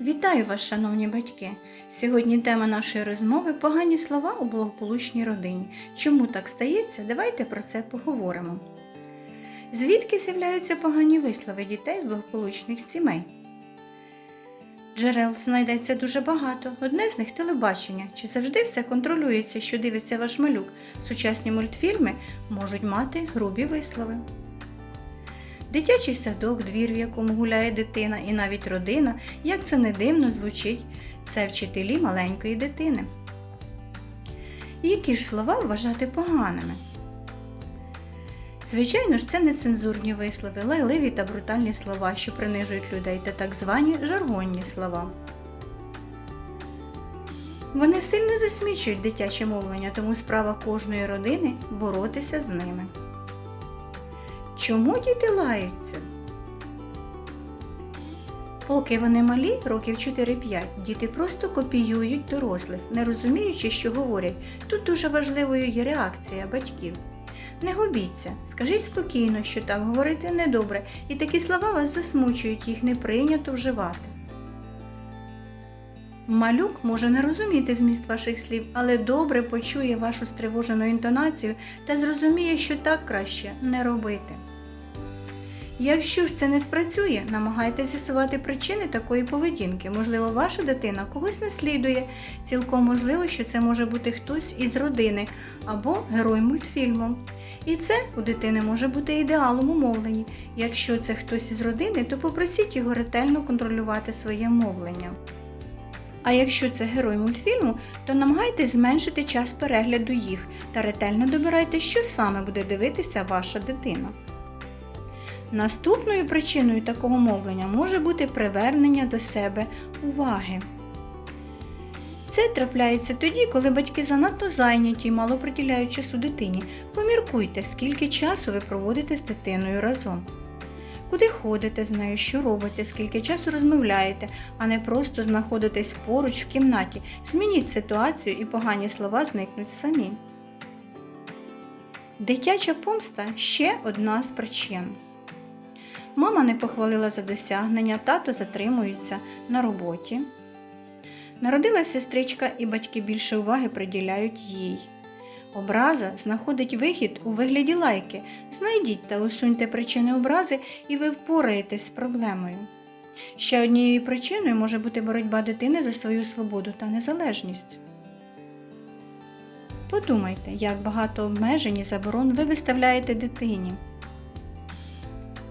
Вітаю вас, шановні батьки! Сьогодні тема нашої розмови погані слова у благополучній родині. Чому так стається? Давайте про це поговоримо. Звідки з'являються погані вислови дітей з благополучних сімей? Джерел знайдеться дуже багато. Одне з них телебачення. Чи завжди все контролюється, що дивиться ваш малюк? Сучасні мультфільми можуть мати грубі вислови. Дитячий садок, двір, в якому гуляє дитина, і навіть родина, як це не дивно звучить, це вчителі маленької дитини. Які ж слова вважати поганими? Звичайно ж, це нецензурні вислови, лайливі та брутальні слова, що принижують людей, та так звані жаргонні слова. Вони сильно засмічують дитяче мовлення, тому справа кожної родини боротися з ними. Чому діти лаються? Поки вони малі, років 4-5, діти просто копіюють дорослих, не розуміючи, що говорять. Тут дуже важливою є реакція батьків. Не губіться, скажіть спокійно, що так говорити недобре, і такі слова вас засмучують, їх не прийнято вживати. Малюк може не розуміти зміст ваших слів, але добре почує вашу стривожену інтонацію та зрозуміє, що так краще не робити. Якщо ж це не спрацює, намагайтеся з'ясувати причини такої поведінки. Можливо, ваша дитина когось наслідує. Цілком можливо, що це може бути хтось із родини або герой мультфільму. І це у дитини може бути ідеалом у мовленні. Якщо це хтось із родини, то попросіть його ретельно контролювати своє мовлення. А якщо це герой мультфільму, то намагайтесь зменшити час перегляду їх та ретельно добирайте, що саме буде дивитися ваша дитина. Наступною причиною такого мовлення може бути привернення до себе уваги. Це трапляється тоді, коли батьки занадто зайняті і мало приділяють часу дитині. Поміркуйте, скільки часу ви проводите з дитиною разом. Куди ходите з нею, що робите, скільки часу розмовляєте, а не просто знаходитесь поруч в кімнаті. Змініть ситуацію і погані слова зникнуть самі. Дитяча помста ще одна з причин. Мама не похвалила за досягнення, тато затримується на роботі. Народила сестричка і батьки більше уваги приділяють їй. Образа знаходить вихід у вигляді лайки. Знайдіть та усуньте причини образи, і ви впораєтесь з проблемою. Ще однією причиною може бути боротьба дитини за свою свободу та незалежність. Подумайте, як багато обмежень і заборон ви виставляєте дитині.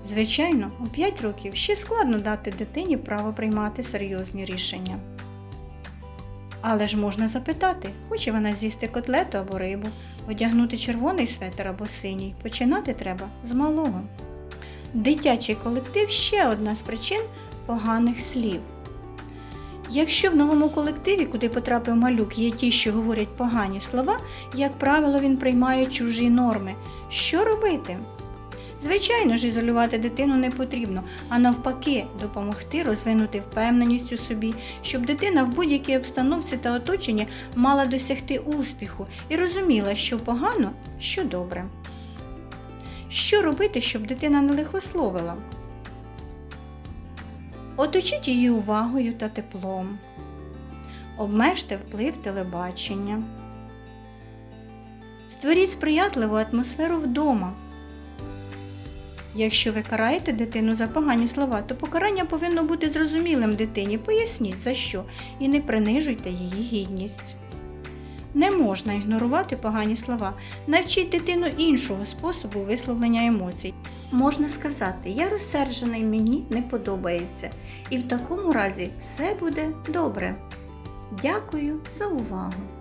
Звичайно, у 5 років ще складно дати дитині право приймати серйозні рішення. Але ж можна запитати, хоче вона з'їсти котлету або рибу, одягнути червоний светр або синій. Починати треба з малого. Дитячий колектив ще одна з причин поганих слів. Якщо в новому колективі, куди потрапив малюк, є ті, що говорять погані слова, як правило, він приймає чужі норми. Що робити? Звичайно ж, ізолювати дитину не потрібно, а навпаки, допомогти розвинути впевненість у собі, щоб дитина в будь-якій обстановці та оточенні мала досягти успіху і розуміла, що погано, що добре. Що робити, щоб дитина не лихословила? Оточіть її увагою та теплом. Обмежте вплив телебачення. Створіть сприятливу атмосферу вдома. Якщо ви караєте дитину за погані слова, то покарання повинно бути зрозумілим дитині. Поясніть за що і не принижуйте її гідність. Не можна ігнорувати погані слова. Навчіть дитину іншого способу висловлення емоцій. Можна сказати, я розсержений, мені не подобається. І в такому разі все буде добре. Дякую за увагу!